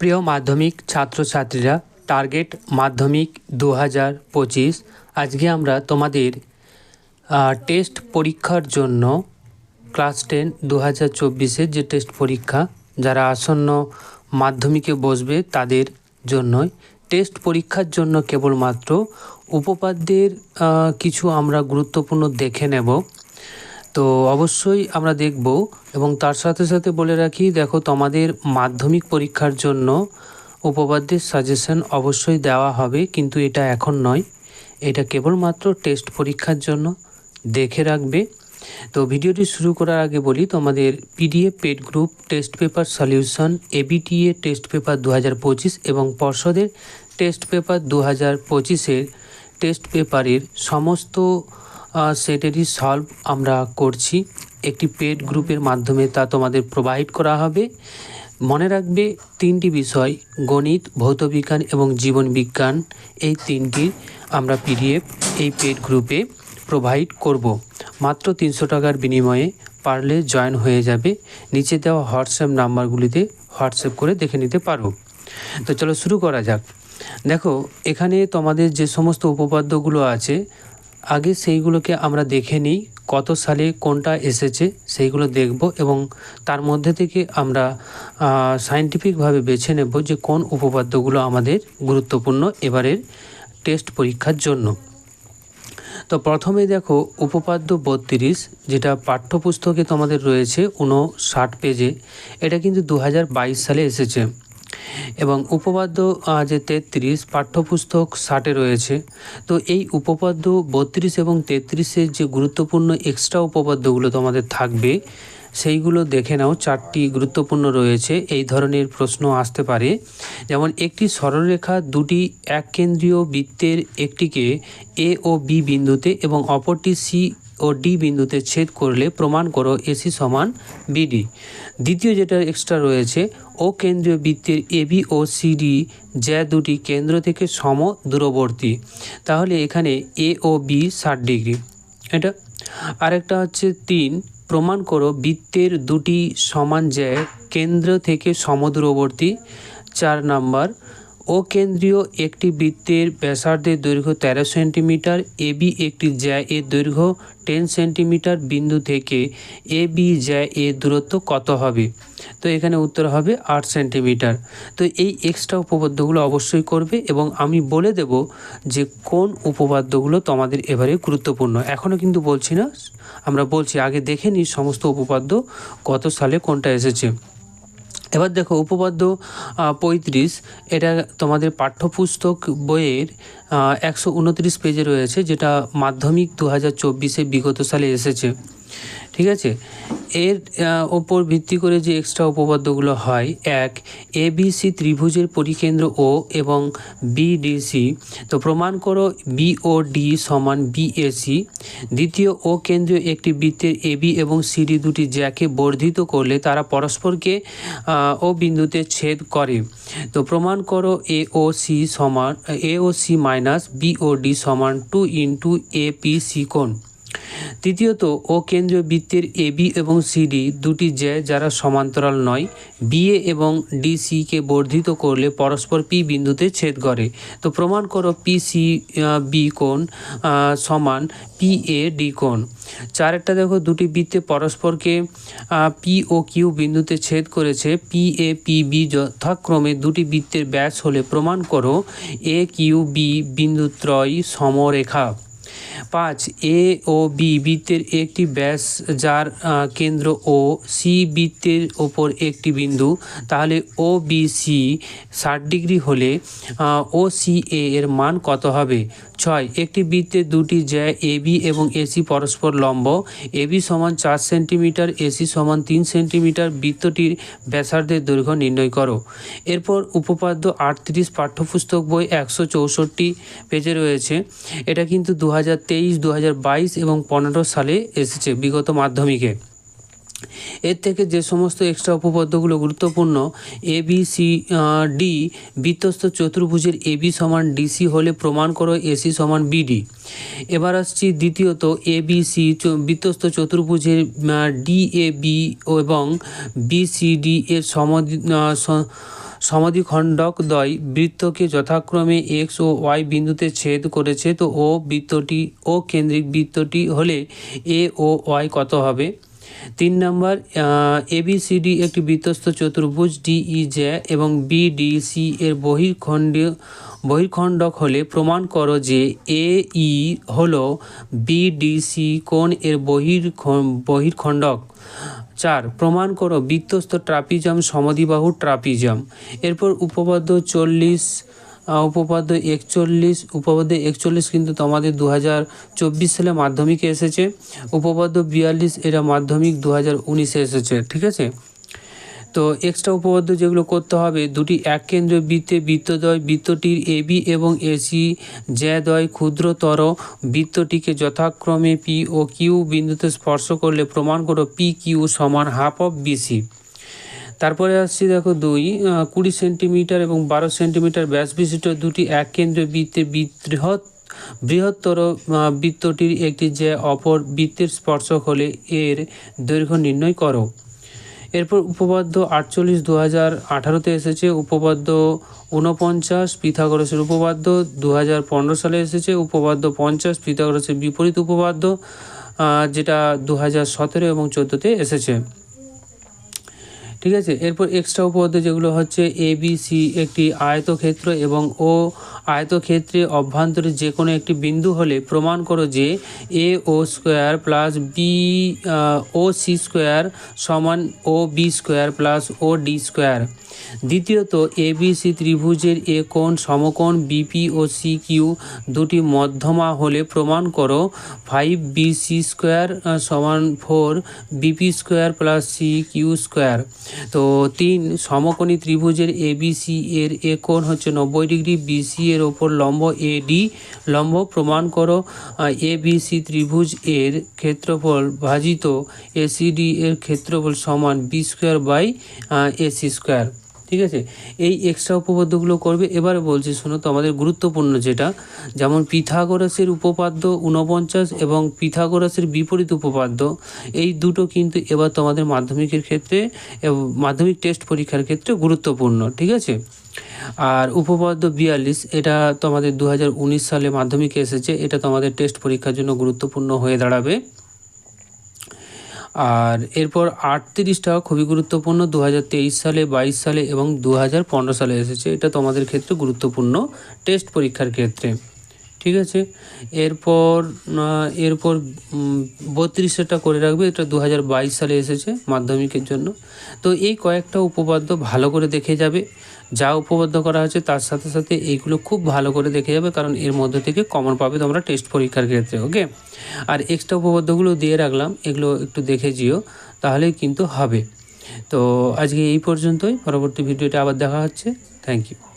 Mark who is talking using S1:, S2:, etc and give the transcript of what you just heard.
S1: প্রিয় মাধ্যমিক ছাত্রছাত্রীরা টার্গেট মাধ্যমিক দু হাজার পঁচিশ। আজকে আমরা তোমাদের টেস্ট পরীক্ষার জন্য ক্লাস টেন দু হাজার চব্বিশের যে টেস্ট পরীক্ষা, যারা আসন্ন মাধ্যমিকে বসবে তাদের জন্যই। টেস্ট পরীক্ষার জন্য কেবলমাত্র উপপাদ্যের কিছু আমরা গুরুত্বপূর্ণ দেখে নেব। তো অবশ্যই আমরা দেখব এবং তার সাথে সাথে বলে রাখি, দেখো তোমাদের মাধ্যমিক পরীক্ষার জন্য উপপাদ্যের সাজেশন অবশ্যই দেওয়া হবে, কিন্তু এটা এখন নয়। এটা কেবলমাত্র টেস্ট পরীক্ষার জন্য দেখে রাখবে। তো ভিডিওটি শুরু করার আগে বলি, তোমাদের PDF paid group test paper solution ABTA test paper দু হাজার পঁচিশ এবং পর্ষদের টেস্ট পেপার দু হাজার পঁচিশের টেস্ট পেপারের সমস্ত সেটেরই সলভ আমরা করছি। একটি পেড গ্রুপের মাধ্যমে তা তোমাদের প্রোভাইড করা হবে। মনে রাখবে তিনটি বিষয়, গণিত, ভৌতবিজ্ঞান এবং জীবন বিজ্ঞান। এই তিনটির আমরা পিডিএফ এই পেড গ্রুপে প্রোভাইড করব। মাত্র তিনশো টাকার বিনিময়ে পারলে জয়েন হয়ে যাবে। নিচে দেওয়া হোয়াটসঅ্যাপ নাম্বারগুলিতে হোয়াটসঅ্যাপ করে দেখে নিতে পারো। তো চলো শুরু করা যাক। দেখো, এখানে তোমাদের যে সমস্ত উপপাদ্যগুলো আছে আগে সেইগুলোকে আমরা দেখে নিই কত সালে কোনটা এসেছে, সেইগুলো দেখব এবং তার মধ্যে থেকে আমরা সায়েন্টিফিকভাবে বেছে নেব যে কোন উপপাদ্যগুলো আমাদের গুরুত্বপূর্ণ এবারের টেস্ট পরীক্ষার জন্য। তো প্রথমে দেখো উপপাদ্য বত্রিশ, যেটা পাঠ্যপুস্তকে তোমাদের রয়েছে উনষাট পেজে, এটা কিন্তু দু হাজার বাইশ সালে এসেছে। এবং উপপাদ্য যে তেত্রিশ পাঠ্যপুস্তক ষাটে রয়েছে, তো এই উপপাদ্য বত্রিশ এবং তেত্রিশের যে গুরুত্বপূর্ণ এক্সট্রা উপপাদ্যগুলো তোমাদের থাকবে, সেইগুলো দেখে নাও, চারটি গুরুত্বপূর্ণ রয়েছে, এই ধরনের প্রশ্ন আসতে পারে। যেমন, একটি সরলরেখা দুটি এক কেন্দ্রীয় বৃত্তের একটিকে এ ও বি বিন্দুতে এবং অপরটি সি ও ডি বিন্দুতে ছেদ করলে প্রমাণ করো এসি সমান বিডি। দ্বিতীয় যেটা এক্সট্রা রয়েছে, ও কেন্দ্রীয় বৃত্তের এবি ও সিডি যা দুটি কেন্দ্র থেকে সম দূরবর্তী। তাহলে এখানে এ ও বি ষাট ডিগ্রি। এটা। আরেকটা হচ্ছে তিন, প্রমাণ করো বৃত্তের দুটি সমান জ্যা কেন্দ্র থেকে সমদূরবর্তী চার নাম্বার ও কেন্দ্রীয় একটি বৃত্তের ব্যাসার্ধের দৈর্ঘ্য তেরো সেন্টিমিটার, এ বি একটি জ্যা এর দৈর্ঘ্য টেন সেন্টিমিটার বিন্দু থেকে এ বি জ্যা এর দূরত্ব কত হবে? তো এখানে উত্তর হবে আট সেন্টিমিটার। তো এই এক্সট্রা উপপাদ্যগুলো অবশ্যই করবে এবং আমি বলে দেব যে কোন উপপাদ্যগুলো তোমাদের এবারে গুরুত্বপূর্ণ। এখনও কিন্তু বলছি না, আমরা বলছি আগে দেখে নিই সমস্ত উপপাদ্য কত সালে কোনটা এসেছে। এবার দেখো উপপাদ্য পঁয়ত্রিশ, এটা তোমাদের পাঠ্যপুস্তক বইয়ের একশো উনত্রিশ পেজে রয়েছে, যেটা মাধ্যমিক দু হাজার চব্বিশে বিগত সালে এসেছে। ঠিক আছে? এর ওপর ভিত্তি করে যে এক্সট্রা উপপাদ্যগুলো হয়, এক এ বি সি ত্রিভুজের পরিকেন্দ্র ও এবং বিডিসি তো প্রমাণ করো বি ও ডি সমান বিএসি দ্বিতীয় ও কেন্দ্রীয় একটি বৃত্তের এবি এবং সিডি দুটি জ্যাকে বর্ধিত করলে তারা পরস্পরকে ও বিন্দুতে ছেদ করে। তো প্রমাণ করো এ ও সি সমান A O C minus B O D সমান two into A P C কোণ। তৃতীয়ত, ও কেন্দ্রীয় বৃত্তের এ বি এবং সিডি দুটি জ্যা যারা সমান্তরাল নয় বিএ এবং ডিসিকে বর্ধিত করলে পরস্পর পি বিন্দুতে ছেদ করে। তো প্রমাণ করো পি সি বি কোণ সমান পি এ ডি কোণ। চারেরটা দেখো, দুটি বৃত্তে পরস্পরকে পি ও কিউ বিন্দুতে ছেদ করেছে। পি এ পি বি যথাক্রমে দুটি বৃত্তের ব্যাস হলে প্রমাণ করো এ কিউ বি বিন্দুত্রয়ী সমরেখা। পাঁচ এ ও বি বৃত্তের একটি ব্যাস যার কেন্দ্র ও সি বৃত্তের ওপর একটি বিন্দু। তাহলে ও বি সি ষাট ডিগ্রি হলে ও সি এ এর মান কত হবে? ছয়। একটি বৃত্তের দুটি জ্যা, এ বি এবং এসি পরস্পর লম্ব। এ বি সমান চার সেন্টিমিটার এসি সমান তিন সেন্টিমিটার। বৃত্তটির ব্যাসার্ধের দৈর্ঘ্য নির্ণয় করো। এরপর উপপাদ্য আটত্রিশ পাঠ্যপুস্তক বই একশো চৌষট্টি পেজে রয়েছে। এটা কিন্তু দু হাজার তেইশ দু হাজার বাইশ এবং পনেরো সালে এসেছে বিগত মাধ্যমিকে। এর থেকে যে সমস্ত এক্সট্রা উপপাদ্যগুলো গুরুত্বপূর্ণ এ বি সি ডি বৃত্তস্থ চতুর্ভুজের এ বি সমান ডিসি হলে প্রমাণ করো এসি সমান বিডি এবার আসছি দ্বিতীয়ত এ বি সি বৃত্তস্থ চতুর্ভুজের ডি এ বি এবং বি সি ডি এর সম সমাধিখণ্ডক দ্বয় বৃত্তকে যথাক্রমে এক্স ও ওয়াই বিন্দুতে ছেদ করেছে, তো ও বৃত্তটি ও কেন্দ্রিক বৃত্তটি হলে এ ও ওয়াই কত হবে? তিন নম্বর এবিসিডি একটি বৃত্তস্থ চতুর্ভুজ ডিই জ্যা এবং বিডিসি এর বহির্খণ্ড, বহির্খণ্ডক হলে প্রমাণ করো যে এ ই হলো বিডিসি কোণ এর বহির বহির্খণ্ডক। চার, প্রমাণ করো বৃত্তস্থ ট্রাপিজাম সমদ্বিবাহু ট্রাপিজাম। এরপর উপপাদ্য চল্লিশ উপপাদ্য একচল্লিশ উপপাদ্য একচল্লিশ কিন্তু তোমাদের দু হাজার চব্বিশ সালে মাধ্যমিকে এসেছে। উপপাদ্য বিয়াল্লিশ, এটা মাধ্যমিক দু হাজার উনিশে এসেছে, ঠিক আছে? তো এক্সট্রা উপপাদ্য যেগুলো করতে হবে, দুটি এক কেন্দ্রীয় বৃত্তে বৃত্তদ্বয় বৃত্তটির এবি এবং এসি জ্যাদ্বয় ক্ষুদ্রতর বৃত্তটিকে যথাক্রমে পি ও কিউ বিন্দুতে স্পর্শ করলে প্রমাণ করো, পি, কিউ সমান হাফ অফ বিসি তারপরে আসছি দেখো দুই কুড়ি সেন্টিমিটার এবং বারো সেন্টিমিটার ব্যাস বিশিষ্ট দুটি এক কেন্দ্রীয় বৃত্তে বৃহৎ, বৃহত্তর বৃত্তটির একটি যে অপর বৃত্তের স্পর্শক হলে এর দৈর্ঘ্য নির্ণয় করো। এরপর উপপাদ্য আটচল্লিশ দু হাজার আঠারোতে এসেছে, উপপাদ্য ঊনপঞ্চাশ পিথাগোরাসের উপপাদ্য দু হাজার পনেরো সালে এসেছে, উপপাদ্য পঞ্চাশ পিথাগোরাসের বিপরীত উপপাদ্য যেটা দু হাজার সতেরো এবং চোদ্দোতে এসেছে। ঠিক আছে? এরপর এক্সট্রা উপপাদ্য যেগুলো হচ্ছে এ বি সি একটি আয়তক্ষেত্র এবং ও আয়তক্ষেত্রে অভ্যন্তরে যে কোনো একটি বিন্দু হলে প্রমাণ করো যে A O square plus B O C square সমান O B square plus O D square দ্বিতীয়ত এ বি সি ত্রিভুজের এ কোণ সমকোণ বিপি ও সি কিউ দুটি মধ্যমা হলে প্রমাণ করো ফাইভ বি সি স্কোয়ার সমান four BP square plus C Q square তো তিন সমকোণী ত্রিভুজের এ বি সি এর এ কোণ হচ্ছে নব্বই ডিগ্রি বিসি এর ওপর লম্ব এ ডি লম্ব। প্রমাণ করো এ বি সি ত্রিভুজ এর ক্ষেত্রফল ভাজিত এসিডি এর ক্ষেত্রফল সমান B square by AC square ঠিক আছে? এই এক্সট্রা উপপাদ্যগুলো করবে। এবারে বলছি, শোনো তো, আমাদের গুরুত্বপূর্ণ যেটা, যেমন পিথাগোরাসের উপপাদ্য ঊনপঞ্চাশ এবং পিথাগোরাসের বিপরীত উপপাদ্য, এই দুটো কিন্তু এবার তোমাদের মাধ্যমিকের ক্ষেত্রে মাধ্যমিক টেস্ট পরীক্ষার ক্ষেত্রে গুরুত্বপূর্ণ, ঠিক আছে? আর উপপাদ্য বিয়াল্লিশ, এটা তোমাদের দু হাজার উনিশ সালে মাধ্যমিকে এসেছে, এটা তোমাদের টেস্ট পরীক্ষার জন্য গুরুত্বপূর্ণ হয়ে দাঁড়াবে। আর এরপর আটত্রিশটা খুবই গুরুত্বপূর্ণ দু হাজার তেইশ সালে, বাইশ সালে এবং দু হাজার পনেরো সালে এসেছে। এটা তোমাদের ক্ষেত্রে গুরুত্বপূর্ণ টেস্ট পরীক্ষার ক্ষেত্রে। ঠিক আছে? এরপর এরপর বত্রিশটা করে রাখবে, এটা দু হাজার বাইশ সালে এসেছে মাধ্যমিকের জন্য। তো এই কয়েকটা উপপাদ্য ভালো করে দেখে যাবে। যা উপপাদ্য করা হয়েছে, তার সাথে সাথে এইগুলো খুব ভালো করে দেখে যাবে, কারণ এর মধ্যে থেকে কমন পাবে তোমরা টেস্ট পরীক্ষার ক্ষেত্রে ওকে আর এক্সট্রা উপপাদ্যগুলো দিয়ে রাখলাম, এগুলো একটু দেখে যেও, তাহলেই কিন্তু হবে। তো আজকে এই পর্যন্তই, পরবর্তী ভিডিওটা আবার দেখা হচ্ছে। Thank you